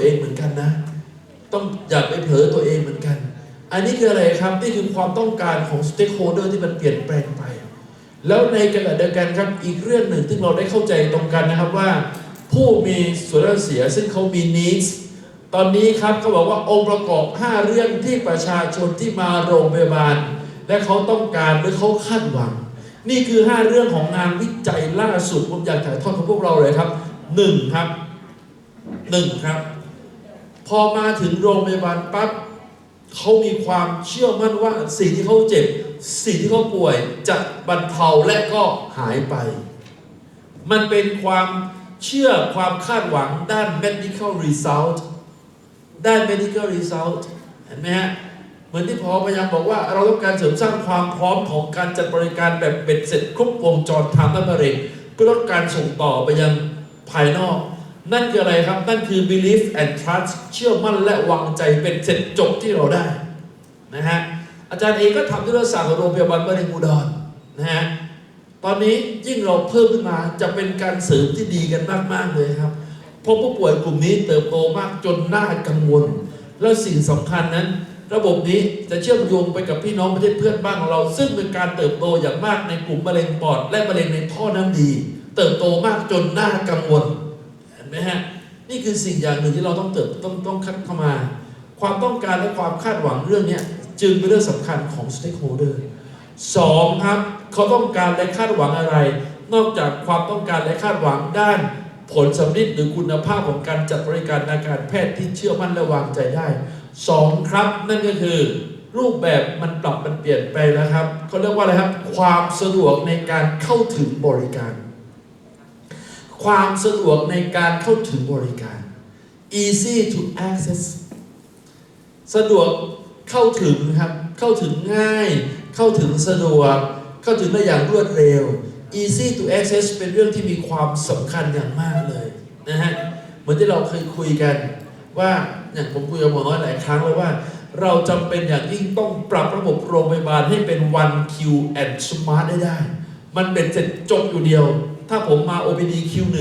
ตัวเองเหมือนกันนะ ต้องอย่าไปเผลอตัวเองเหมือนกัน อันนี้คืออะไรครับ นี่คือความต้องการของ stakeholder ที่มันเปลี่ยนแปลงไป แล้วในขณะเดียวกันครับอีกเรื่องหนึ่งที่เราได้เข้าใจตรงกันนะครับว่า ผู้มีส่วนได้เสียซึ่งเขามี needs ตอนนี้ครับเขาบอกว่าองค์ประกอบ 5 เรื่องที่ประชาชนที่มาโรงพยาบาล และเขาต้องการหรือเขาคาดหวัง นี่คือ 5 เรื่องของงานวิจัยล่าสุดผมอยากถ่ายทอดกับพวกเราเลยครับ 1 ครับ 1 ครับ พอมาถึงโรงพยาบาลปั๊บเขามีความเชื่อมั่นว่าสิ่งที่เขาเจ็บ สิ่งที่เขาป่วยจะบรรเทาและก็หายไป มันเป็นความเชื่อความคาดหวังด้าน medical result ด้าน medical result เห็นไหมฮะเหมือนที่พอพยายามบอกว่าเราต้องการเสริมสร้างความพร้อมของการจัดบริการแบบเบ็ดเสร็จครบวงจรทางด้านมะเร็งเพื่อลดการส่งต่อไปยังภายนอก นั่นคืออะไรครับ นั่นคือ belief and trust เชื่อมั่นและวางใจเป็นเสร็จจบที่เราได้นะฮะอาจารย์เองก็ทำที่รักษาของโรงพยาบาลมะเร็งอุดรนนะฮะตอนนี้ยิ่งเราเพิ่มขึ้นมาจะเป็นการเสริมที่ดีกันมาก ๆ เลยครับ เพราะผู้ป่วยกลุ่มนี้เติบโตมากจนน่ากังวล และสิ่งสำคัญนั้น ระบบนี้จะเชื่อมโยงไปกับพี่น้องประเทศเพื่อนบ้านของเรา ซึ่งเป็นการเติบโตอย่างมากในกลุ่มมะเร็งปอด และมะเร็งในท่อน้ำดี เติบโตมากจนน่ากังวล ไหมฮะนี่คือสิ่งอย่างหนึ่งที่เราต้องเติบต้องต้องคัดเข้ามา ความต้องการและความคาดหวังเรื่องนี้จึงเป็นเรื่องสำคัญของ stakeholder สองครับเขาต้องการและคาดหวังอะไร นอกจากความต้องการและคาดหวังด้านผลสำลิดหรือคุณภาพของการจัดบริการทางการแพทย์ที่เชื่อมั่นและวางใจได้สองครับ นั่นก็คือ รูปแบบมันปรับมันเปลี่ยนไปแล้วครับเขาเรียกว่าอะไรครับ ความสะดวกในการเข้าถึงบริการ ความสะดวกในการเข้าถึงบริการ easy to access สะดวกเข้าถึงครับเข้าถึงง่าย เข้าถึงสะดวก เข้าถึงได้อย่างรวดเร็ว easy to access เป็นเรื่องที่มีความสำคัญอย่างมากเลยนะฮะเหมือนที่เราเคยคุยกันว่าอย่างผมคุยกับหมอน้อยหลายครั้งแล้วว่า เราจำเป็นอย่างยิ่งต้องปรับระบบโรงพยาบาลให้เป็น one Q and smart ได้ได้ มันเป็นเสร็จจบอยู่เดียว ถ้าผมมา OPD Q1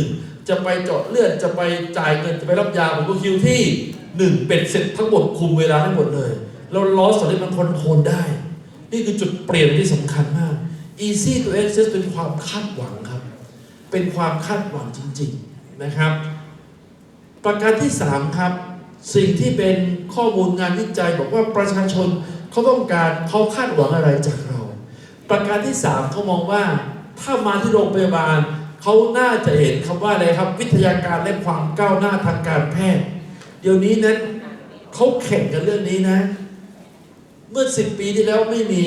จะไปเจาะเลือดจะไปจ่ายเงินจะไปรับยาผมก็คิวที่1เป็นเสร็จทั้งหมดคุมเวลาทั้งหมดเลยแล้วล้อสลิดมันคอนโทรลได้ นี่คือจุดเปลี่ยนที่สำคัญมาก easy to access เป็นความคาดหวังครับ เป็นความคาดหวังจริง ๆนะครับ ประการที่ 3 ครับ สิ่งที่เป็นข้อมูลงานวิจัยบอกว่าประชาชนเขาต้องการเขาคาดหวังอะไรจากเรา ประการที่ 3เขามองว่าถ้ามาที่โรงพยาบาล เขาน่าจะเห็นคำว่าอะไรครับ วิทยาการและความก้าวหน้าทางการแพทย์ เดี๋ยวนี้นั้นเขาแข่งกันเรื่องนี้นะ เมื่อ10ปีที่แล้วไม่มี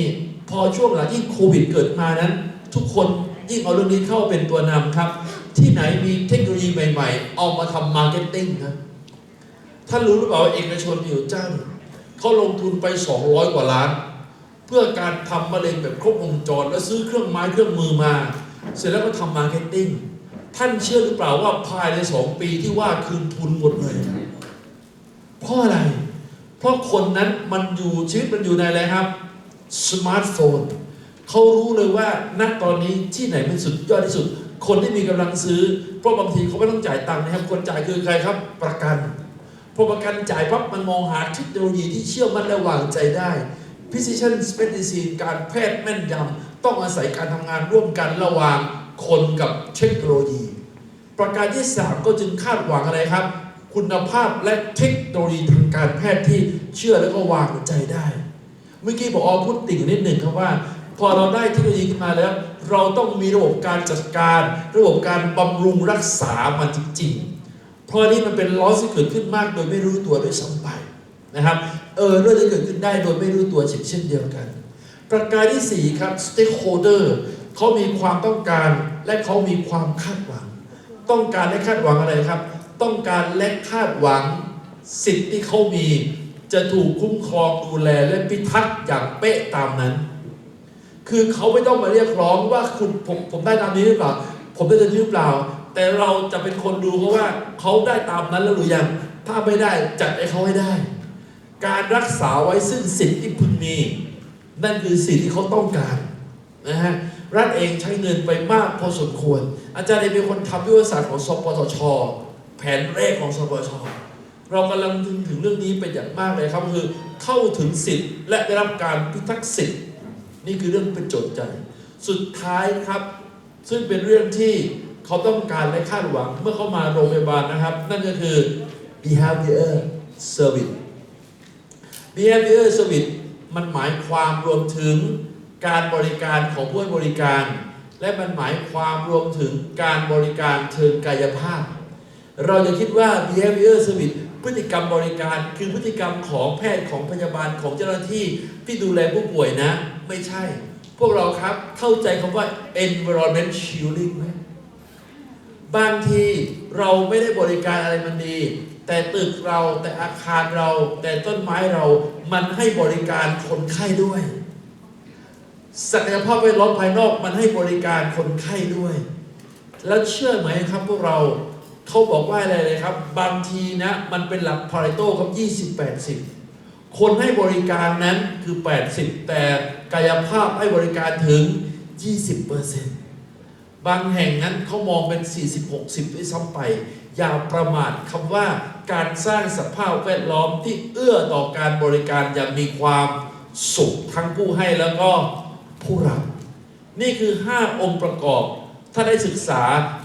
พอช่วงหลังที่โควิดเกิดมานั้น ทุกคนยิ่งเอาเรื่องนี้เข้าเป็นตัวนำครับ ที่ไหนมีเทคโนโลยีใหม่ ๆ เอามาทำมาร์เก็ตติ้งครับท่านรู้หรือเปล่าเอกชนมีอยู่เจ้าหนึ่งเขาลงทุนไป 200 กว่าล้าน เพื่อการทำมะเร็งแบบครบวงจรและซื้อเครื่องไม้เครื่องมือมา เสร็จแล้วก็ทำมาร์เก็ตติ้งท่านเชื่อหรือเปล่าว่าภายใน2ปีที่ว่าคืนทุนหมดเลย เพราะอะไร เพราะคนนั้นมันอยู่ชีวิตมันอยู่ในอะไรครับสมาร์ทโฟนเขารู้เลยว่าณตอนนี้ที่ไหนเป็นสุดยอดที่สุด คนที่มีกำลังซื้อ เพราะบางทีเขาไม่ต้องจ่ายตังค์นะครับ คนจ่ายคือใครครับ ประกันพอประกันจ่ายปั๊บมันมองหาเทคโนโลยีที่เชื่อมั่นและวางใจได้ Precision Medicine การแพทย์แม่นยำ ต้องอาศัยการทำงานร่วมกันระหว่างคนกับเทคโนโลยี ประการที่ 3 ก็จึงคาดหวังอะไรครับ คุณภาพและเทคโนโลยีทางการแพทย์ที่เชื่อและก็วางใจได้ เมื่อกี้บอกอพูดติ่งนิดหนึ่งครับว่า พอเราได้เทคโนโลยีขึ้นมาแล้ว เราต้องมีระบบการจัดการ ระบบการบำรุงรักษามันจริงๆ เพราะนี่มันเป็นลอที่เกิดขึ้นมากโดยไม่รู้ตัวด้วยซ้ำไปนะครับเออเรื่องที่เกิดขึ้นได้โดยไม่รู้ตัวเช่นเดียวกัน ประการที่ 4 ครับ stakeholder เขามีความต้องการและเขามีความคาดหวัง ต้องการและคาดหวังอะไรครับ ต้องการและคาดหวังสิทธิ์ที่เขามี จะถูกคุ้มครองดูแลและพิทักษ์อย่างเป๊ะตามนั้น คือเขาไม่ต้องมาเรียกร้องว่าคุณผมผมได้ตามนี้หรือเปล่า ผมได้ตามนี้หรือเปล่า แต่เราจะเป็นคนดูเขาะว่าเขาได้ตามนั้นแล้วหรือยัง ถ้าไม่ได้จัดให้เขาให้ได้ การรักษาไว้ซึ่งสิทธิ์ที่พึงมี นั่นคือสิ่งที่เขาต้องการนะฮะรัฐเองใช้เงินไปมากพอสมควร อาจารย์เองเป็นคนทำวิทยาศาสตร์ของสปสช แผนแรกของสปสช เรากำลังถึงถึงเรื่องนี้เป็นอย่างมากเลยครับคือเข้าถึงสิทธิ์และได้รับการพิทักษ์สิทธิ์ นี่คือเรื่องเป็นโจทย์ใจ สุดท้ายครับ ซึ่งเป็นเรื่องที่เขาต้องการและคาดหวังเมื่อเขามาโรงพยาบาลนะครับ นั่นก็คือ behavior service behavior service มันหมายความรวมถึงการบริการของผู้ให้บริการ และมันหมายความรวมถึงการบริการเชิงกายภาพ เราจะคิดว่า behavior service พฤติกรรมบริการคือพฤติกรรมของแพทย์ของพยาบาลของเจ้าหน้าที่ที่ดูแลผู้ป่วยนะ ไม่ใช่ พวกเราครับเข้าใจคำว่า environment shielding ไหมบางทีเราไม่ได้บริการอะไรมันดี แต่ตึกเราแต่อาคารเรา แต่ต้นไม้เรามันให้บริการคนไข้ด้วย ศักยภาพแวดล้อมภายนอกมันให้บริการคนไข้ด้วย แล้วเชื่อไหมครับพวกเราเขาบอกว่าอะไรเลยครับ บางทีนะ มันเป็นหลักพาริโตครับ 20 80 คนให้บริการนั้นคือ 80 แต่กายภาพให้บริการถึง 20%เบางแห่งนั้นเขามองเป็น 40 60ด้วยซ้ำไป อย่าประมาทคำว่าการสร้างสภาพแวดล้อมที่เอื้อต่อการบริการอย่างมีความสุขทั้งผู้ให้แล้วก็ผู้รับ นี่คือ 5 องค์ประกอบ ถ้าได้ศึกษา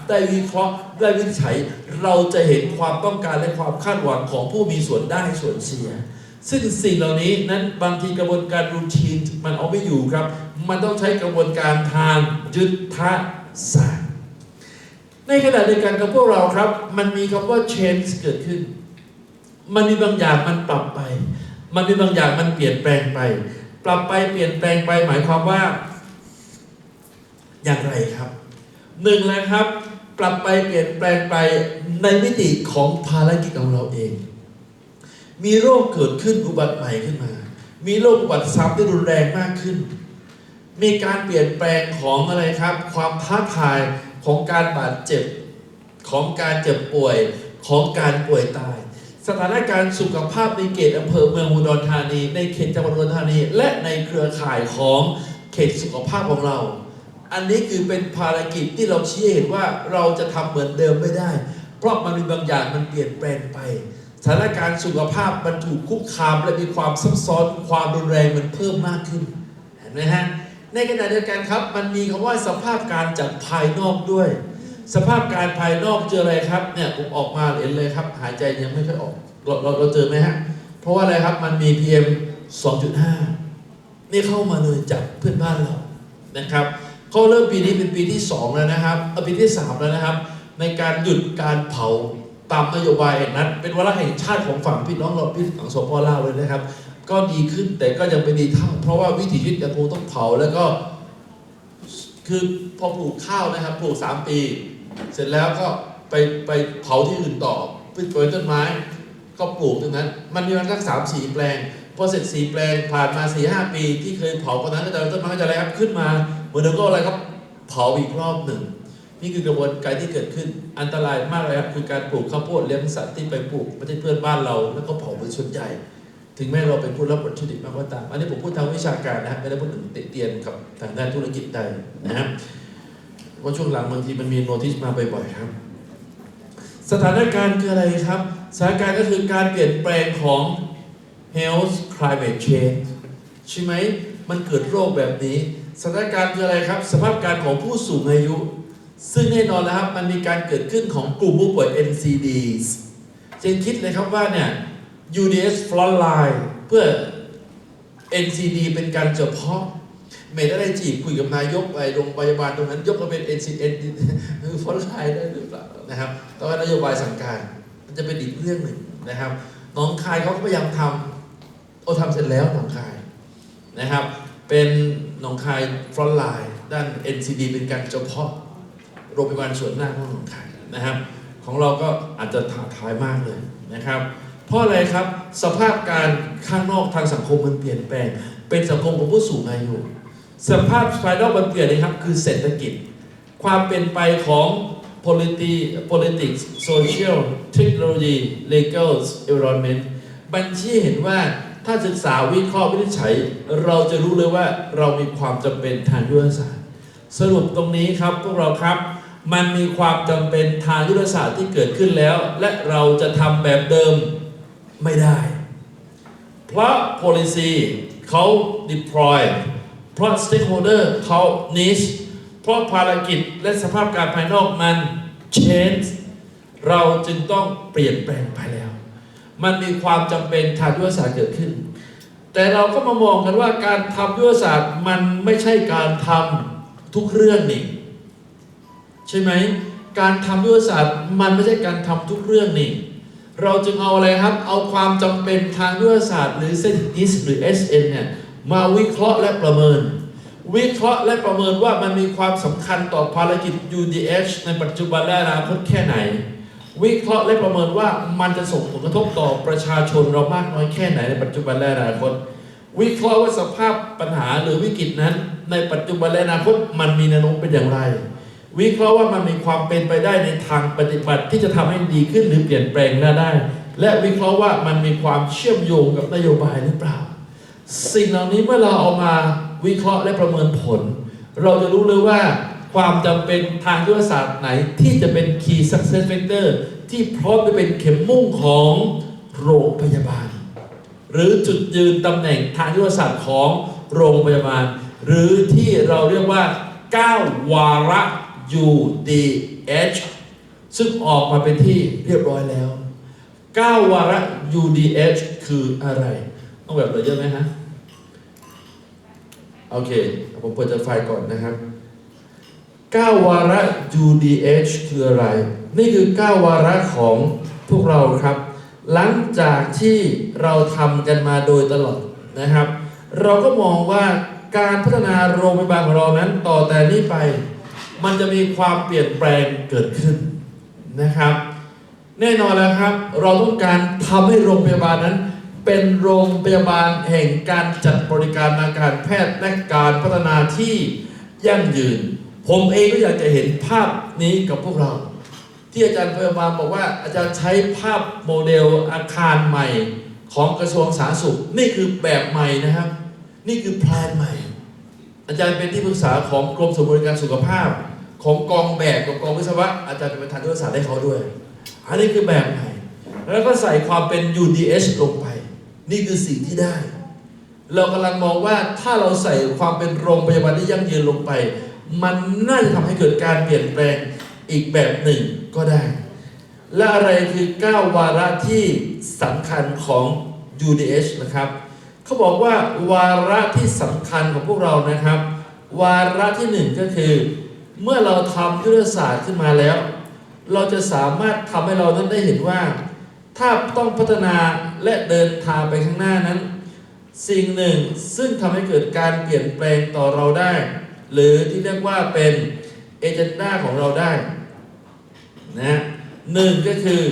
ได้วิเคราะห์ได้วิจัย เราจะเห็นความต้องการและความคาดหวังของผู้มีส่วนได้ส่วนเสีย ซึ่งสิ่งเหล่านี้นั้นบางทีกระบวนการรูทีนมันเอาไม่อยู่ครับ มันต้องใช้กระบวนการทางยุทธศาสตร์ ในขณะเดียวกันกับพวกเราครับ มันมีคำว่า change เกิดขึ้น มันมีบางอย่างมันปรับไป มันมีบางอย่างมันเปลี่ยนแปลงไป ปรับไปเปลี่ยนแปลงไปหมายความว่า อย่างไรครับหนึ่งเลยครับ ปรับไปเปลี่ยนแปลงไปในมิติของภารกิจของเราเอง มีโรคเกิดขึ้นอุบัติใหม่ขึ้นมา มีโรคอุบัติซ้ำที่รุนแรงมากขึ้น มีการเปลี่ยนแปลงของอะไรครับ ความท้าทาย ของการบาดเจ็บของการเจ็บป่วยของการป่วยตาย สถานการณ์สุขภาพในเขตอำเภอเมืองอุดรธานี ในเขตจังหวัดอุดรธานี และในเครือข่ายของเขตสุขภาพของเรา อันนี้คือเป็นภารกิจที่เราชี้ให้เห็นว่าเราจะทำเหมือนเดิมไม่ได้ เพราะมันมีบางอย่างมันเปลี่ยนแปลงไปสถานการณ์สุขภาพมันถูกคุกคามและมีความซับซ้อนความรุนแรงมันเพิ่มมากขึ้นเห็นไหมฮะ ในขณะเดียวกันครับ มันมีคำว่าสภาพการจากภายนอกด้วย สภาพการภายนอกเจออะไรครับเนี่ยผมออกมาเห็นเลยครับ หายใจยังไม่ค่อยออกเราเราเราเจอไหมฮะเพราะว่าอะไรครับมันมี PM 2.5 นี่เข้ามาเลยจากเพื่อนบ้านเรานะครับเขาเริ่มปีนี้เป็นปีที่ 2 แล้วนะครับเอาปีที่ 3 แล้วนะครับ ในการหยุดการเผาตามนโยบายนั้นเป็นวาระแห่งชาติของฝั่งพี่น้องเราพี่ฝั่งสปลาวเลยนะครับ ก็ดีขึ้นแต่ก็ยังไม่ดีเท่า เพราะว่าวิถีชีวิตยังคงต้องเผาแล้วก็ คือพอปลูกข้าวนะครับปลูก3ปี เสร็จแล้วก็ไปไปเผาที่อื่นต่อเพื่อปลูกต้นไม้ ก็ปลูกตรงนั้น มันมีมันสักสามสี่แปลงพอเสร็จสี่แปลงผ่านมาสี่ห้าปี ที่เคยเผาคนนั้นก็จะต้นไม้ก็จะอะไรครับขึ้นมาเหมือนเดิมก็อะไรครับเผาอีกรอบหนึ่งนี่คือกระบวนการที่เกิดขึ้นอันตรายมากเลยครับคือการปลูกข้าวโพดเลี้ยงสัตว์ที่ไปปลูกไม่ใช่เพื่อนบ้านเรา แล้วก็เผาเป็นส่วนใหญ่ ถึงแม้เราเป็นผู้รับวัตถุดิบมากก็ตาม อันนี้ผมพูดทางวิชาการนะครับไม่ได้พูดถึงติเตียนกับทางด้านธุรกิจใดนะครับเพราะช่วงหลังบางทีมันมีโนติสมาบ่อยๆครับ สถานการณ์คืออะไรครับ สถานการณ์ก็คือการเปลี่ยนแปลงของ health climate change ใช่ไหมมันเกิดโรคแบบนี้ สถานการณ์คืออะไรครับ สภาพการของผู้สูงอายุ ซึ่งแน่นอนแล้วครับ มันมีการเกิดขึ้นของกลุ่มผู้ป่วย NCDs เจนคิดเลยครับว่าเนี่ย UDS frontline เพื่อ NCD เป็นการเฉพาะไม่ได้จีบคุยกับนายกไปโรงพยาบาลตรงนั้นยกมาเป็น NCN คือฟอนไลน์ได้หรือเปล่านะครับต่ว่านโยบายสั่งการ มันจะเป็นอีกเรื่องหนึ่งนะครับหน้องคายเขาก็พยายามทำโอ้ทำเสร็จแล้วหนองคายนะครับ เป็นหนองคายฟรอนไลน์ด้าน NCD เป็นการเฉพาะโรงพยาบาลส่วนหน้าของหนองคายนะครับ ของเราก็อาจจะท้าทายมากเลยนะครับ เพราะอะไรครับสภาพการข้างนอกทางสังคมมันเปลี่ยนแปลง เป็นสังคมของผู้สูงอายุสภาพภายนอกมันเปลี่ยนนะครับคือเศรษฐกิจ ความเป็นไปของ politi politics social technology legal environment บัญชีเห็นว่าถ้าศึกษาวิเคราะห์วินิจฉัย เราจะรู้เลยว่าเรามีความจำเป็นทางยุทธศาสตร์ สรุปตรงนี้ครับพวกเราครับ มันมีความจำเป็นทางยุทธศาสตร์ที่เกิดขึ้นแล้ว และเราจะทำแบบเดิม ไม่ได้ เพราะ policy เขา deploy เพราะ stakeholder เขา niche เพราะภารกิจและสภาพการภายนอกมัน change เราจึงต้องเปลี่ยนแปลงไปแล้ว มันมีความจำเป็นทางยุทธศาสตร์เกิดขึ้น แต่เราก็มามองกันว่าการทำยุทธศาสตร์มันไม่ใช่การทำทุกเรื่องนี่ใช่ไหม การทำยุทธศาสตร์มันไม่ใช่การทำทุกเรื่องนี่ เราจึงเอาอะไรครับ เอาความจำเป็นทางยุทธศาสตร์หรือ s e n i s หรือ SN เนี่ยมาวิเคราะห์และประเมิน วิเคราะห์และประเมินว่ามันมีความสำคัญต่อภารกิจ UDH ในปัจจุบันและอนาคตแค่ไหน วิเคราะห์และประเมินว่ามันจะส่งผลกระทบต่อประชาชนเรามากน้อยแค่ไหนในปัจจุบันและอนาคต วิเคราะห์ว่าสภาพปัญหาหรือวิกฤตนั้น ในปัจจุบันและอนาคตมันมีแนวโน้มเป็นอย่างไร วิเคราะห์ว่ามันมีความเป็นไปได้ในทางปฏิบัติที่จะทำให้ดีขึ้นหรือเปลี่ยนแปลงได้ และวิเคราะห์ว่ามันมีความเชื่อมโยงกับนโยบายหรือเปล่า สิ่งเหล่านี้เมื่อเราเอามาวิเคราะห์และประเมินผล เราจะรู้เลยว่าความจำเป็นทางยุทธศาสตร์ไหนที่จะเป็น Key Success Factor ที่พร้อมจะเป็นเข็มมุ่งของโรงพยาบาล หรือจุดยืนตำแหน่งทางยุทธศาสตร์ของโรงพยาบาล หรือที่เราเรียกว่า 9 วาระ UDH ซึ่งออกมาเป็นที่เรียบร้อยแล้ว 9 วาระ UDH คืออะไร ต้องแบบเลยเยอะไหมฮะ โอเค ผมเปิดจไฟล์ก่อนนะครับ 9 วาระ UDH คืออะไร นี่คือ 9 วาระของพวกเราครับ หลังจากที่เราทำกันมาโดยตลอดนะครับ เราก็มองว่าการพัฒนาโรงพยาบาลของเรานั้นต่อแต่นี้ไป มันจะมีความเปลี่ยนแปลงเกิดขึ้นนะครับ แน่นอนแล้วครับ เราต้องการทำให้โรงพยาบาลนั้น เป็นโรงพยาบาลแห่งการจัดบริการทางการแพทย์และการพัฒนาที่ยั่งยืน ผมเองก็อยากจะเห็นภาพนี้กับพวกเรา ที่อาจารย์พยาบาลบอกว่าอาจารย์ใช้ภาพโมเดลอาคารใหม่ของกระทรวงสาธารณสุข นี่คือแบบใหม่นะครับ นี่คือแพลนใหม่ อาจารย์เป็นที่ปรึกษาของกรมสวัสดิการสุขภาพ ของกองแบบกับกองวิศวะอาจารย์เป็นประธานยุทธศาสตร์ให้เขาด้วย อันนี้คือแบบใหม่แล้วก็ใส่ความเป็น UDH ลงไป นี่คือสิ่งที่ได้ เรากำลังมองว่าถ้าเราใส่ความเป็นโรงพยาบาลที่ยั่งยืนลงไป มันน่าจะทำให้เกิดการเปลี่ยนแปลงอีกแบบหนึ่งก็ได้ และอะไรคือ 9 วาระที่สำคัญของ UDH นะครับเขาบอกว่าวาระที่สำคัญของพวกเรานะครับ วาระที่หนึ่งก็คือ เมื่อเราทำยุทธศาสตร์ขึ้นมาแล้ว เราจะสามารถทำให้เรานั้นได้เห็นว่า ถ้าต้องพัฒนาและเดินทางไปข้างหน้านั้น สิ่งหนึ่งซึ่งทำให้เกิดการเปลี่ยนแปลงต่อเราได้ หรือที่เรียกว่าเป็นเอเจนดาของเราได้นะหนึ่งก็คือ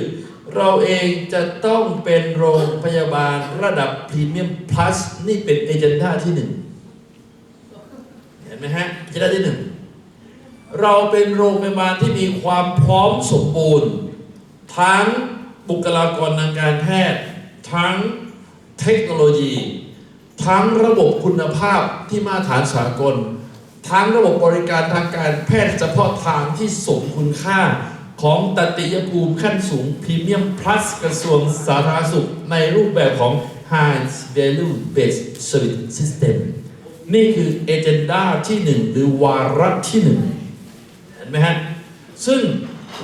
เราเองจะต้องเป็นโรงพยาบาลระดับพรีเมียมพลัสนี่เป็นเอเจนดาที่หนึ่งเห็นไหมฮะเอเจนดาที่หนึ่ง เราเป็นโรงพยาบาลที่มีความพร้อมสมบูรณ์ ทั้งบุคลากรทางการแพทย์ ทั้งเทคโนโลยี ทั้งระบบคุณภาพที่มาตรฐานสากล ทั้งระบบบริการทางการแพทย์เฉพาะทางที่สมคุณค่าของตติยภูมิขั้นสูงพรีเมียมพลัสกระทรวงสาธารณสุขในรูปแบบของ High Value Based Service System นี่คือเอเจนดาที่หนึ่งหรือวาระที่หนึ่ง ห็นไหมฮะ ซึ่ง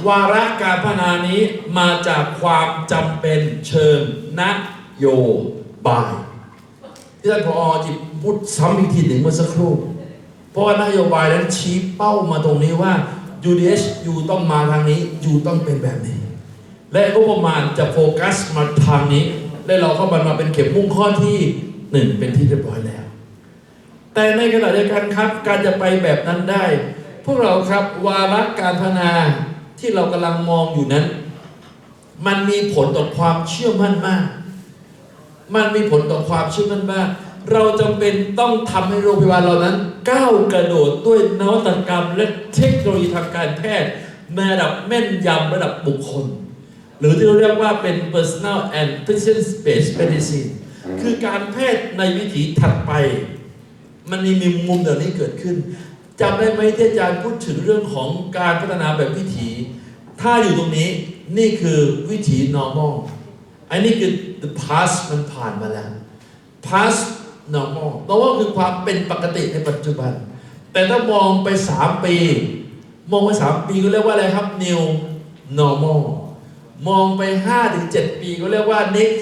วาระการพัฒนานี้มาจากความจำเป็นเชิงนโยบาย ที่ท่านพอจิพูดซ้ำอีกทีหนึ่งเมื่อสักครู่ เพราะว่านโยบายนั้นชี้เป้ามาตรงนี้ว่า UDH อยู่ต้องมาทางนี้อยู่ต้องเป็นแบบนี้ และงบประมาณจะโฟกัสมาทางนี้ และเราเข้ามามาเป็นเข็มมุ่งข้อที่หนึ่งเป็นที่เรียบร้อยแล้ว แต่ในขณะเดียวกันครับ การจะไปแบบนั้นได้ พวกเราครับวาระการพัฒนาที่เรากำลังมองอยู่นั้น มันมีผลต่อความเชื่อมั่นมาก มันมีผลต่อความเชื่อมั่นมาก เราจำเป็นต้องทำให้โรงพยาบาลเรานั้น ก้าวกระโดดด้วยนวัตกรรม และเทคโนโลยีทางการแพทย์ในระดับแม่นยำระดับบุคคล หรือที่เราเรียกว่าเป็น personal and precision based medicine คือการแพทย์ในวิถีถัดไป มันมีมุมมุมเหล่านี้เกิดขึ้น จำได้ไหมที่อาจารย์พูดถึงเรื่องของการพัฒนาแบบวิถี ถ้าอยู่ตรงนี้นี่คือวิถี normal อันนี้คือ the past มันผ่านมาแล้ว past normal normal คือความเป็นปกติในปัจจุบัน แต่ถ้ามองไป 3 ปี มองไป 3 ปีก็เรียกว่าอะไรครับ new normal มองไป5ถึง7ปีก็เรียกว่า next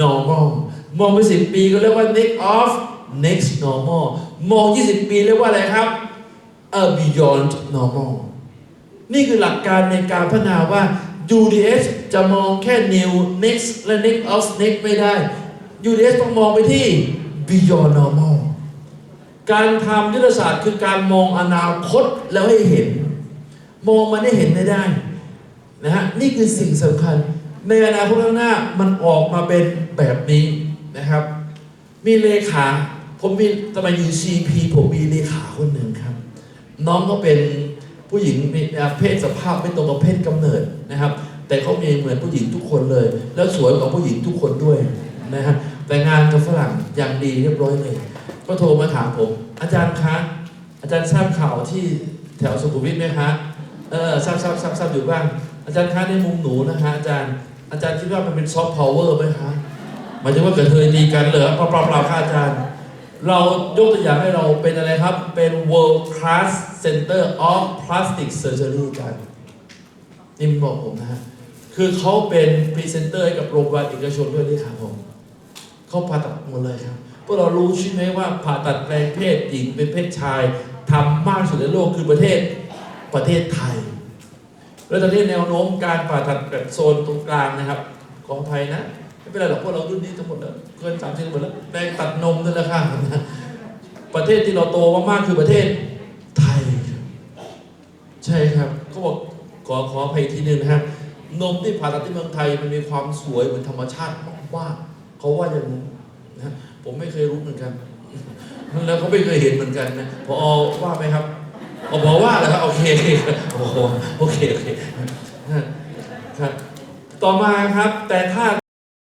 normal มองไป 10 ปีก็เรียกว่า next of next normal มอง 20 ปีเรียกว่าอะไรครับ a beyond normal นี่คือหลักการในการพัฒนาว่า UDS จะมองแค่ new next และ next of next ไม่ได้ UDS ต้องมองไปที่ beyond normal การทำยุทธศาสตร์คือการมองอนาคตแล้วให้เห็น มองมันให้เห็นได้ได้นะฮะนี่คือสิ่งสำคัญ ในอนาคตข้างหน้ามันออกมาเป็นแบบนี้นะครับ มีเลขา ผมมีสมัยอยู่ CP ผมมีเลขาคนหนึ่งครับ น้องก็เป็นผู้หญิงมีเพศสภาพไม่ตรงกับเพศกำเนิดนะครับ แต่เขามีเหมือนผู้หญิงทุกคนเลย แล้วสวยกว่าผู้หญิงทุกคนด้วยนะฮะแต่งานกับฝรั่งอย่างดีเรียบร้อยเลย ก็โทรมาถามผม อาจารย์คะอาจารย์ทราบข่าวที่แถวสุขุมวิทไหมคะเออทราบทราบทราบทราบอยู่บ้าง อาจารย์คะในมุมหนูนะคะอาจารย์อาจารย์คิดว่ามันเป็นซอฟต์พาวเวอร์ไหมคะหมายถึงว่าเกิดเธอดีกันเหรอเปล่าเปล่าเปล่าค่ะอาจารย์ เรายกตัวอย่างให้เราเป็นอะไรครับ เป็น world class center of plastic surgery กันนี่มันบอกผมนะฮะ คือเขาเป็นพรีเซนเตอร์ให้กับโรงพยาบาลเอกชนด้วยนี่ครับผมเขาผ่าตัดหมดเลยครับ พวกเรารู้ใช่ไหมว่าผ่าตัดแปลงเพศหญิงเป็นเพศชายทำมากสุดในโลกคือประเทศประเทศไทย แล้วตอนนี้แนวโน้มการผ่าตัดแบบโซนตรงกลางนะครับ ขออภัยนะ ไม่เป็นไรหรอกพวกเรารุ่นนี้ทั้งหมดแล้วเกินสามสิบหมดแล้วได้ตัดนมนั่นแหละค่ะประเทศที่เราโตมากๆคือประเทศไทย ใช่ครับเขาบอกขอขออภัยทีหนึงนะครับ นมที่ผ่าตัดที่เมืองไทยมันมีความสวยเหมือนธรรมชาติมากๆเขาว่าอย่างนั้นะผมไม่เคยรู้เหมือนกัน แล้วก็ไม่เคยเห็นเหมือนกันนะพอว่าไหมครับอ๋อพอว่าแล้วครับโอเคโอ้โหโอเคโอเคครับต่อมาครับ แต่ถ้า